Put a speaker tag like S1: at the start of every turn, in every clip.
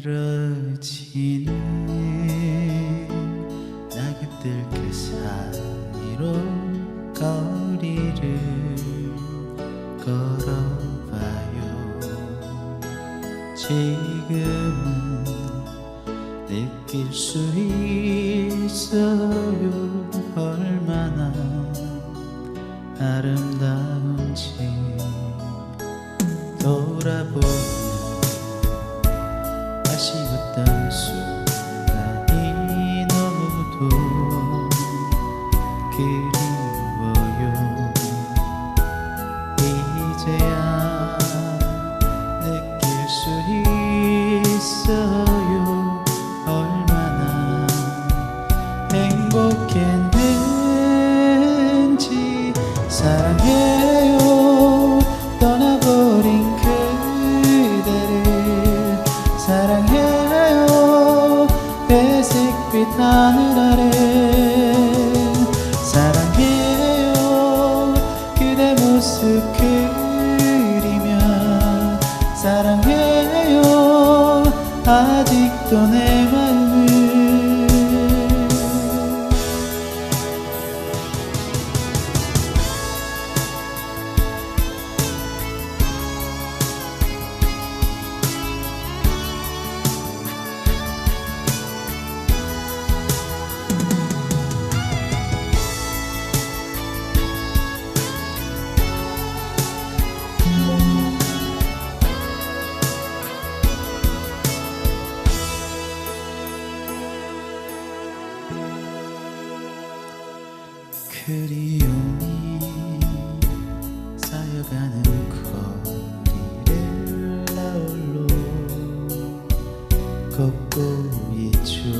S1: 떨어지는 낙엽들 그 사이로 거리를 걸어봐요. 지금은 느낄 수 있어요. 얼마나 아름다운 행복했는지 사랑해요. 떠나버린 그대를 사랑해요. 회색빛 하늘 아래 사랑해요. 그대 모습 그리며 사랑해요. 아직도 내 마음 그리움이 쌓여가는 거리를 나홀로 걷고 있죠.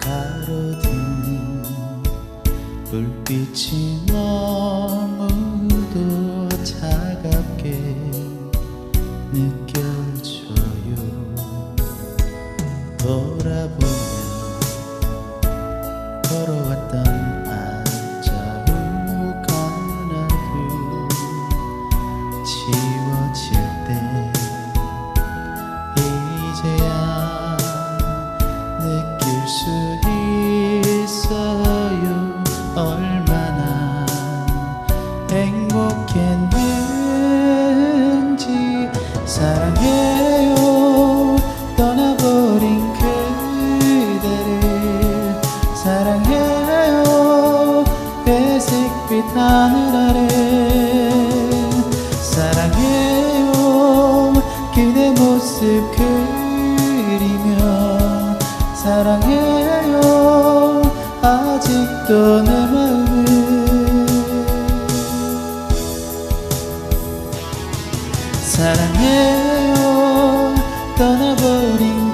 S1: 가로등 불빛이 너 지워질 때 이제야 느낄 수 있어요. 얼마나 행복했는지 사랑해요. 떠나버린 그대를 사랑해요. 회색빛 하늘 아래 모습 그리며 사랑해요. 아직도 내 마음을 사랑해요. 떠나버린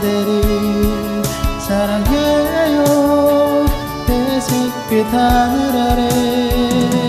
S1: 그대를 사랑해요. 회색빛 하늘 아래